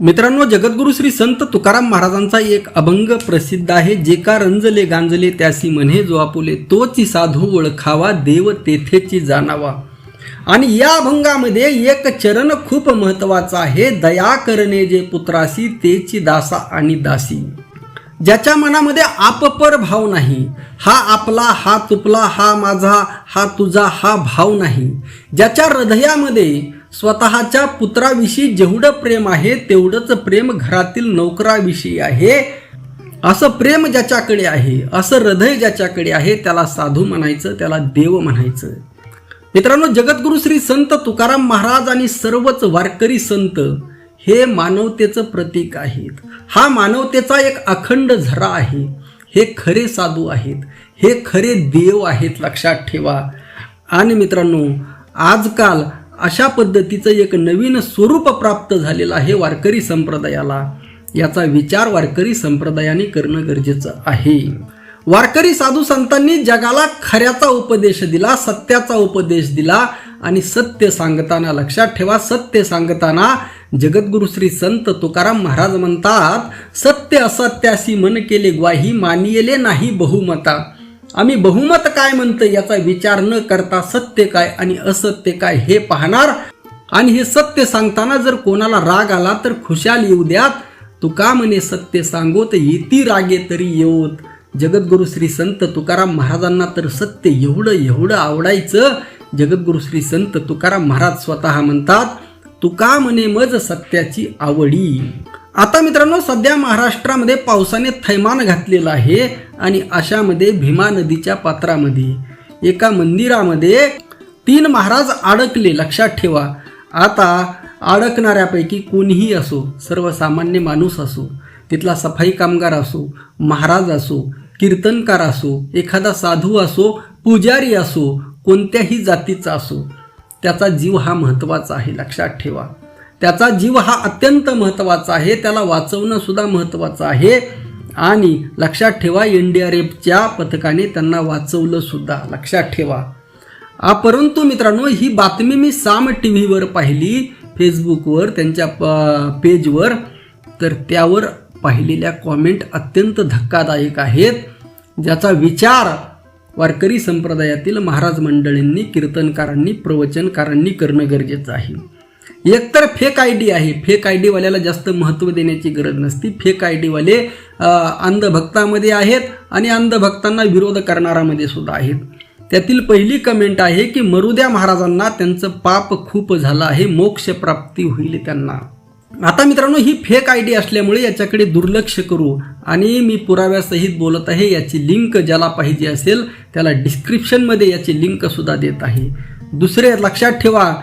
मित्रांनो जगद्गुरु श्री संत तुकाराम महाराजांचा एक अभंग प्रसिद्ध आहे जे का रंजले गांजले त्यासी म्हणे जो आपुले तोची साधू ओळखावा देव तेथेची जाणावा. आणि या अभंगामध्ये एक चरण खूप महत्त्वाचा आहे दया करणे जे पुत्रासी तेची दासा आणि दासी. ज्याच्या मनामध्ये आपपर भाव नाही हा आपला हा तुपला हा माझा हा तुझा हा भाव नाही. ज्याच्या हृदयामध्ये स्वतःच्या पुत्राविषयी जेवढं प्रेम आहे तेवढंच प्रेम घरातील नोकराविषयी आहे. असं प्रेम ज्याच्याकडे आहे असं हृदय ज्याच्याकडे आहे त्याला साधू म्हणायचं त्याला देव म्हणायचं. मित्रांनो जगद्गुरु श्री संत तुकाराम महाराज आणि सर्वच वारकरी संत हे मानवतेचं प्रतीक आहेत. हा मानवतेचा एक अखंड झरा आहे. हे खरे साधू आहेत. हे खरे देव आहेत लक्षात ठेवा. आणि मित्रांनो आजकाल अशा पद्धतीचं एक नवीन स्वरूप प्राप्त झालेलं आहे वारकरी संप्रदायाला. याचा विचार वारकरी संप्रदायाने करणं गरजेचं आहे. वारकरी साधू संतांनी जगाला खऱ्याचा उपदेश दिला सत्याचा उपदेश दिला आणि सत्य सांगताना लक्षात ठेवा सत्य सांगताना जगद्गुरु श्री संत तुकाराम महाराज म्हणतात सत्य असत्याशी मन केले ग्वाही मानियले नाही बहुमता. आम्ही बहुमत काय म्हणतं याचा विचार न करता सत्य काय आणि असत्य काय हे पाहणार. आणि हे सत्य सांगताना जर कोणाला राग आला तर खुशाल येऊ द्यात. तुका म्हणे सत्य सांगोत येती रागे तरी येऊत जगद्गुरु श्री संत तुकाराम महाराजांना तर सत्य एवढं एवढं आवडायचं. जगद्गुरु श्री संत तुकाराम महाराज स्वतः म्हणतात तुका म्हणे मज सत्याची आवडी. आता मित्रांनो सध्या महाराष्ट्रामध्ये पावसाने थैमान घातलेलं आहे आणि अशामध्ये भीमा नदीच्या पात्रामध्ये एका मंदिरामध्ये तीन महाराज अडकले लक्षात ठेवा. आता अडकणाऱ्यापैकी कोणीही असो सर्वसामान्य माणूस असो तिथला सफाई कामगार असो महाराज असो कीर्तनकार असो एखादा साधू असो पुजारी असो कोणत्याही जातीचा असो त्याचा जीव हा महत्त्वाचा आहे लक्षात ठेवा. त्याचा जीव हा अत्यंत महत्त्वाचा आहे. त्याला वाचवणं सुद्धा महत्त्वाचं आहे. आणि लक्षात ठेवा एन डी आर एफच्या पथकाने त्यांना वाचवलं सुद्धा. लक्षात ठेवा. आ, परंतु मित्रांनो ही बातमी मी साम टी व्हीवर पाहिली फेसबुकवर त्यांच्या प- पेजवर. तर त्यावर पाहिलेल्या कॉमेंट अत्यंत धक्कादायक आहेत. ज्याचा विचार वारकरी संप्रदायातील महाराज मंडळींनी कीर्तनकारांनी प्रवचनकारांनी करणं गरजेचं आहे. एकतर फेक आय डी आहे. फेक आय डीवाल्याला जास्त महत्त्व देण्याची गरज नसती. फेक आय डीवाले अंधभक्तामध्ये आहेत आणि अंधभक्तांना विरोध करणारामध्ये सुद्धा आहेत. त्यातील पहिली कमेंट आहे की मरुद्या महाराजांना त्यांचं पाप खूप झालं आहे मोक्ष प्राप्ती होईल त्यांना. आता मित्रांनो ही फेक आय डी असल्यामुळे याच्याकडे दुर्लक्ष करू आणि मी पुराव्यासहित बोलत आहे. याची लिंक ज्याला पाहिजे असेल त्याला डिस्क्रिप्शनमध्ये याची लिंकसुद्धा देत आहे. दुसरे लक्षात ठेवा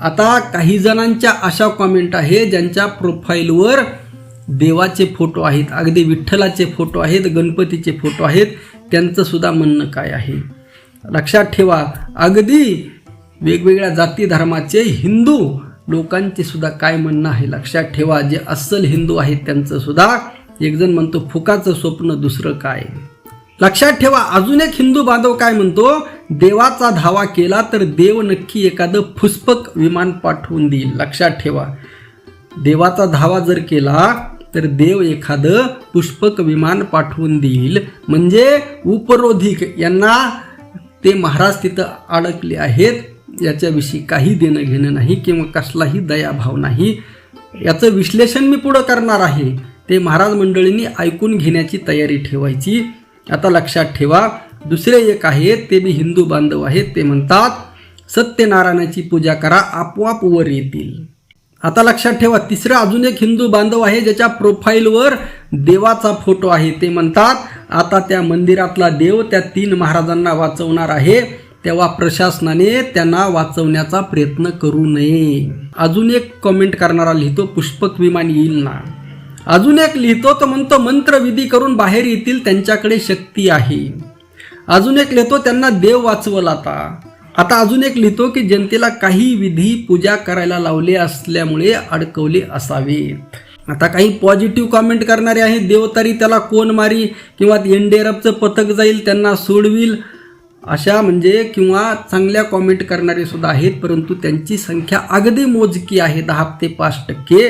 आता काही जणांच्या अशा कॉमेंट आहे ज्यांच्या प्रोफाईलवर देवाचे फोटो आहेत अगदी विठ्ठलाचे फोटो आहेत गणपतीचे फोटो आहेत त्यांचं सुद्धा म्हणणं काय आहे? लक्षात ठेवा अगदी वेगवेगळ्या जाती धर्माचे हिंदू लोकांचे सुद्धा काय म्हणणं आहे? लक्षात ठेवा जे अस्सल हिंदू आहेत त्यांचं सुद्धा एकजण म्हणतो फुकाचं स्वप्न दुसरं काय? लक्षात ठेवा अजून एक हिंदू बांधव काय म्हणतो देवाचा धावा केला तर देव नक्की एखादं फुस्पक विमान पाठवून देईल. लक्षात ठेवा. देवाचा धावा जर केला तर देव एखादं पुष्पक विमान पाठवून देईल. म्हणजे उपरोधिक यांना ते महाराज तिथं अडकले आहेत. याच्याविषयी काही देणं घेणं नाही किंवा कसलाही दयाभाव नाही. याचं विश्लेषण मी पुढं करणार आहे. ते महाराज मंडळींनी ऐकून घेण्याची तयारी ठेवायची. आता लक्षात ठेवा. दुसरे एक आहेत ते बी हिंदू बांधव आहेत ते म्हणतात सत्यनारायणाची पूजा करा आपोआप वर येतील. आता लक्षात ठेवा तिसरा अजून एक हिंदू बांधव आहे ज्याच्या प्रोफाईलवर देवाचा फोटो आहे ते म्हणतात आता त्या मंदिरातला देव त्या तीन महाराजांना वाचवणार आहे तेव्हा प्रशासनाने त्यांना वाचवण्याचा प्रयत्न करू नये. अजून एक कमेंट करणारा लिहितो पुष्पक विमान येईल ना? अजून एक लिहितो तो म्हणतो मंत्रविधी करून बाहेर येतील त्यांच्याकडे शक्ती आहे. अजून एक लिहितो त्यांना देव वाचवल आता. आता अजून एक लिहितो की जनतेला काही विधी पूजा करायला लावले असल्यामुळे अडकवले असावेत आता काही पॉझिटिव्ह कॉमेंट करणारे आहेत देव तरी त्याला कोण मारी किंवा एनडीआरएफचं पथक जाईल त्यांना सोडविल अशा म्हणजे किंवा चांगल्या कॉमेंट करणारे सुद्धा आहेत परंतु त्यांची संख्या अगदी मोजकी आहे दहा ते पाच टक्के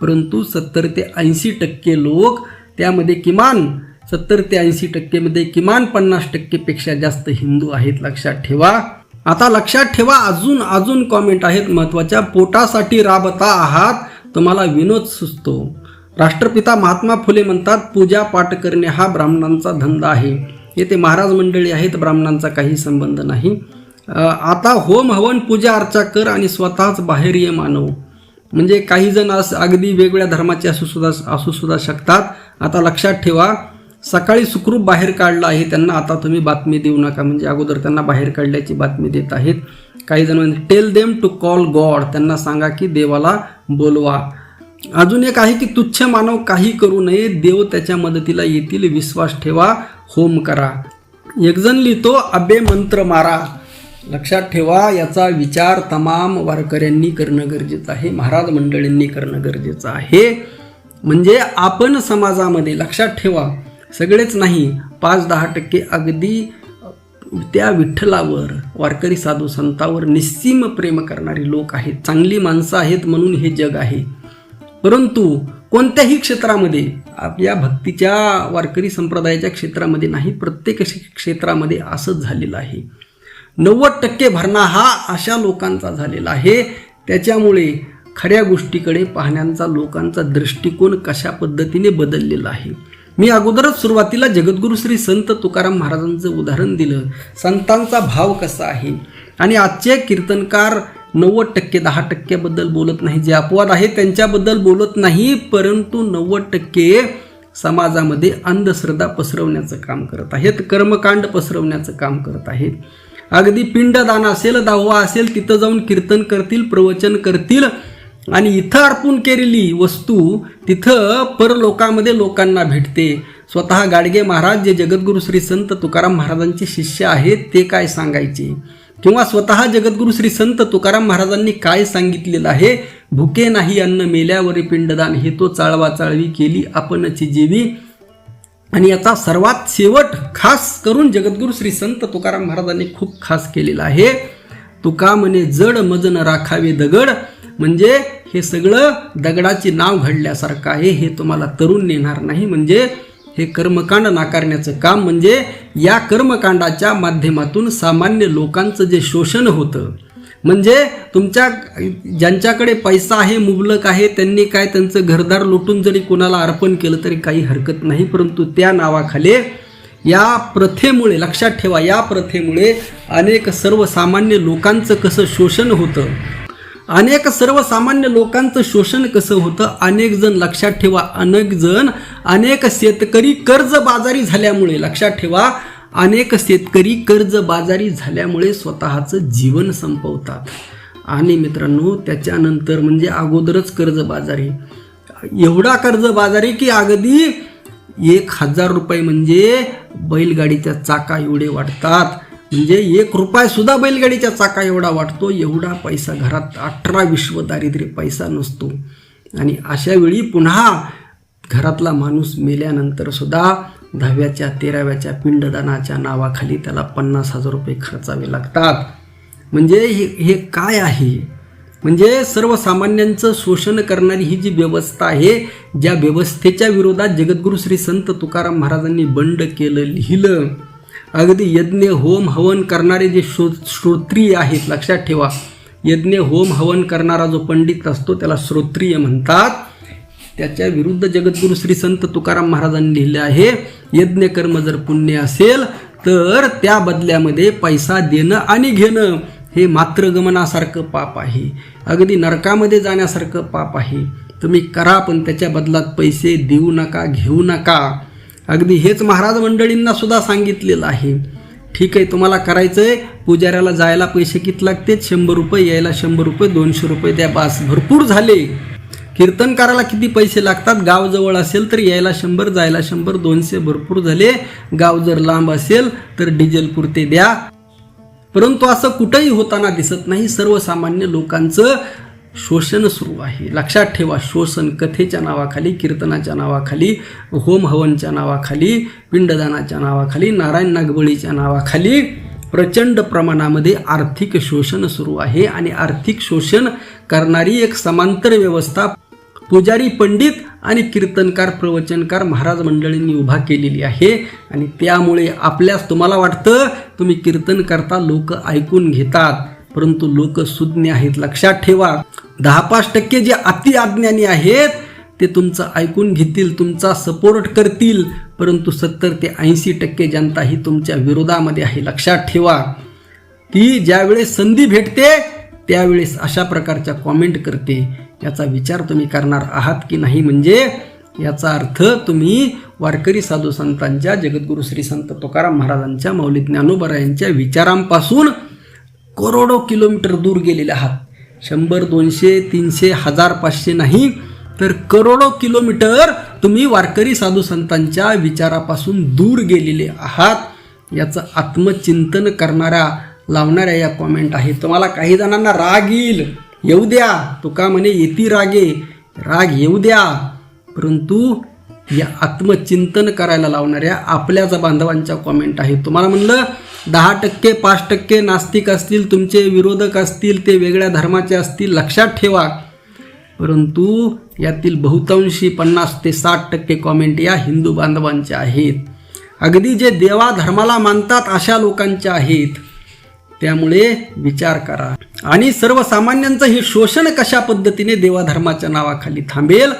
परंतु सत्तर ते ऐंशी टक्के लोक त्यामध्ये किमान सत्तर ते ऐंशी टक्केमध्ये किमान पन्नास टक्केपेक्षा जास्त हिंदू आहेत लक्षात ठेवा. आता लक्षात ठेवा अजून अजून कॉमेंट आहेत महत्त्वाच्या. पोटासाठी राबता आहात तुम्हाला विनोद सुचतो. राष्ट्रपिता महात्मा फुले म्हणतात पूजा पाठ करणे हा ब्राह्मणांचा धंदा आहे. येथे महाराज मंडळी आहेत ब्राह्मणांचा काही संबंध नाही. आता होम हवन पूजा अर्चा कर आणि स्वतःच बाहेर ये मानव. म्हणजे काही जण असं अगदी वेगवेगळ्या धर्माचे असू सुद्धा असू सुद्धा शकतात. आता लक्षात ठेवा सकाळी सुखरूप बाहेर काढलं आहे. त्यांना आता तुम्ही बातमी देऊ नका. म्हणजे अगोदर त्यांना बाहेर काढल्याची बातमी देत आहेत. काही जण म्हणजे tell them to call God त्यांना सांगा की देवाला बोलवा. अजून एक आहे की तुच्छ मानव काही करू नये. देव त्याच्या मदतीला येतील. विश्वास ठेवा. होम करा. एकजण लिहितो अबे मंत्र मारा. लक्षात ठेवा याचा विचार तमाम वारकऱ्यांनी करणं गरजेचं आहे. महाराज मंडळींनी करणं गरजेचं आहे. म्हणजे आपण समाजामध्ये लक्षात ठेवा. सगळेच नाही पाच दहा टक्के अगदी त्या विठ्ठलावर वारकरी साधू संतावर निस्सीम प्रेम करणारी लोक आहेत. चांगली माणसं आहेत म्हणून हे जग आहे. परंतु कोणत्याही क्षेत्रामध्ये आपल्या भक्तीच्या वारकरी संप्रदायाच्या क्षेत्रामध्ये नाही प्रत्येक क्षेत्रामध्ये असंच झालेलं आहे. नव्वद टक्के भरणा हा अशा लोकांचा झालेला आहे. त्याच्यामुळे खऱ्या गोष्टीकडे पाहण्याचा लोकांचा दृष्टिकोन कशा पद्धतीने बदललेला आहे? मी अगोदरच सुरुवातीला जगद्गुरू श्री संत तुकाराम महाराजांचं उदाहरण दिलं. संतांचा भाव कसा आहे? आणि आजचे कीर्तनकार नव्वद टक्के दहा टक्क्याबद्दल बोलत नाही. जे अपवाद आहे त्यांच्याबद्दल बोलत नाही परंतु नव्वद टक्के समाजामध्ये अंधश्रद्धा पसरवण्याचं काम करत आहेत. कर्मकांड पसरवण्याचं काम करत आहेत. अगदी पिंडदान असेल दावा असेल तिथं जाऊन कीर्तन करतील प्रवचन करतील आणि इथं अर्पण केलेली वस्तू तिथं परलोकामध्ये लोकांना भेटते. स्वतः गाडगे महाराज जे जगद्गुरू श्री संत तुकाराम महाराजांचे शिष्य आहेत ते काय सांगायचे? किंवा स्वतः जगद्गुरू श्री संत तुकाराम महाराजांनी काय सांगितलेलं आहे? भुके नाही अन्न मेल्यावरी पिंडदान हे तो चाळवा चाळवी केली आपणची जीवी. आणि याचा सर्वात शेवट खास करून जगद्गुरू श्री संत तुकाराम महाराजांनी खूप खास केलेला आहे. तुका म्हणे जड मजन राखावे दगड. म्हणजे हे सगळं दगडाची नाव घडल्यासारखं आहे. हे तुम्हाला तरुण नेणार नाही. म्हणजे हे कर्मकांड नाकारण्याचं काम म्हणजे या कर्मकांडाच्या माध्यमातून सामान्य लोकांचं जे शोषण होतं म्हणजे तुमच्या ज्यांच्याकडे पैसा आहे मुबलक आहे त्यांनी काय त्यांचं घरदार लुटून जरी कोणाला अर्पण केलं तरी काही हरकत नाही. परंतु त्या नावाखाली या प्रथेमुळे लक्षात ठेवा या प्रथेमुळे अनेक सर्वसामान्य लोकांचं कसं शोषण होतं अनेक सर्वसामान्य लोकांचं शोषण कसं होतं? अनेक जण लक्षात ठेवा. अनेक जण अनेक शेतकरी कर्जबाजारी झाल्यामुळे लक्षात ठेवा. अनेक शेतकरी कर्जबाजारी झाल्यामुळे स्वतःचं जीवन संपवतात. आणि मित्रांनो त्याच्यानंतर म्हणजे अगोदरच कर्जबाजारी. एवढा कर्जबाजारी की अगदी एक हजार रुपये म्हणजे बैलगाडीच्या चाका एवढे वाटतात म्हणजे एक रुपया सुद्धा बैलगाडीच्या चाका एवढा वाटतो एवढा पैसा घरात अठरा विश्व दारिद्र्य पैसा नसतो. आणि अशा वेळी पुन्हा घरातला माणूस मेल्यानंतर सुद्धा दहाव्याच्या तेराव्याच्या पिंडदानाच्या नावाखाली त्याला पन्नास हजार रुपये खर्चावे लागतात. म्हणजे हे हे काय आहे? म्हणजे सर्वसामान्यांचं शोषण करणारी ही जी व्यवस्था आहे ज्या व्यवस्थेच्या विरोधात जगद्गुरू श्री संत तुकाराम महाराजांनी बंड केलं लिहिलं अगदी यज्ञ होम हवन करणारे जे श्रो श्रोत्रिय आहेत लक्षात ठेवा. यज्ञ होम हवन करणारा जो पंडित असतो त्याला श्रोत्रिय म्हणतात. त्याच्या विरुद्ध जगद्गुरू श्री संत तुकाराम महाराजांनी लिहिले आहे यज्ञ कर्म जर पुण्य असेल तर त्या बदल्यामध्ये पैसा देणं आणि घेणं हे मात्र गमनासारखं पाप आहे. अगदी नरकामध्ये जाण्यासारखं पाप आहे. तुम्ही करा पण त्याच्या बदलात पैसे देऊ नका घेऊ नका. अगदी हेच महाराज मंडळींना सुद्धा सांगितलेलं आहे. ठीक आहे तुम्हाला करायचं आहे पुजाऱ्याला जायला पैसे किती लागते शंभर रुपये यायला शंभर रुपये दोनशे रुपये द्या बास. भरपूर झाले. कीर्तनकाराला किती पैसे लागतात? गाव जवळ असेल तर यायला शंभर जायला शंभर दोनशे भरपूर झाले. गाव जर लांब असेल तर डिझेल पुरते द्या. परंतु असं कुठंही होताना दिसत नाही. सर्वसामान्य लोकांचं शोषण सुरू आहे. लक्षात ठेवा शोषण कथेच्या नावाखाली कीर्तनाच्या नावाखाली होम हवनच्या नावाखाली पिंडदानाच्या नावाखाली नारायण नागबळीच्या नावाखाली प्रचंड प्रमाणामध्ये आर्थिक शोषण सुरू आहे आणि आर्थिक शोषण करणारी एक समांतर व्यवस्था पुजारी पंडित आणि कीर्तनकार प्रवचनकार महाराज मंडळींनी उभा केलेली आहे आणि त्यामुळे आपल्यास तुम्हाला वाटतं तुम्ही कीर्तन करता लोक ऐकून घेतात. परंतु लोक सुज्ञ आहेत. लक्षात ठेवा. दहा पाच टक्के जे अति अज्ञानी आहेत ते तुमचं ऐकून घेतील तुमचा सपोर्ट करतील. परंतु सत्तर ते ऐंशी टक्के जनता ही तुमच्या विरोधामध्ये आहे. लक्षात ठेवा. ती ज्यावेळेस संधी भेटते त्यावेळेस अशा प्रकारच्या कॉमेंट करते. याचा विचार तुम्ही करणार आहात की नाही म्हणजे याचा अर्थ तुम्ही वारकरी साधू संतांच्या जगद्गुरू श्री संत तुकाराम महाराजांच्या मौलिक ज्ञानोबरा यांच्या विचारांपासून करोडो किलोमीटर दूर गेलेले आहात. शंभर दोनशे तीनशे हजार पाचशे नाही तर करोडो किलोमीटर तुम्ही वारकरी साधू संतांच्या विचारापासून दूर गेलेले आहात. याचं आत्मचिंतन करणाऱ्या लावणाऱ्या या कॉमेंट आहेत. तुम्हाला काही जणांना राग येईल. येऊ द्या. तुका म्हणे येती रागे. राग येऊ द्या. परंतु या आत्मचिंतन करायला लावणाऱ्या आपल्याच बांधवांच्या कॉमेंट आहेत. तुम्हाला म्हणलं दहा टक्के पाच टक्के नास्तिक असतील तुमचे विरोधक असतील ते वेगळ्या धर्माचे असतील लक्षात ठेवा. परंतु यातील बहुतांशी पन्नास ते साठ टक्के कॉमेंट या हिंदू बांधवांच्या आहेत. अगदी जे देवा धर्माला मानतात अशा लोकांच्या आहेत. त्यामुळे विचार करा. आणि सर्वसामान्यांचं हे शोषण कशा पद्धतीने देवाधर्माच्या नावाखाली थांबेल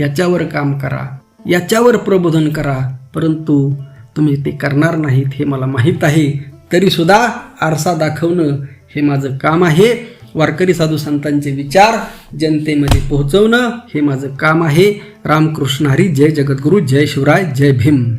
याच्यावर काम करा. याच्यावर प्रबोधन करा. परंतु तुम्ही ते करणार नाहीत हे मला माहीत आहे. तरीसुद्धा आरसा दाखवणं हे माझं काम आहे. वारकरी साधू संतांचे विचार जनतेमध्ये पोहोचवणं हे माझं काम आहे. रामकृष्ण हरी जय जगद्गुरू जय शिवराय जय भीम.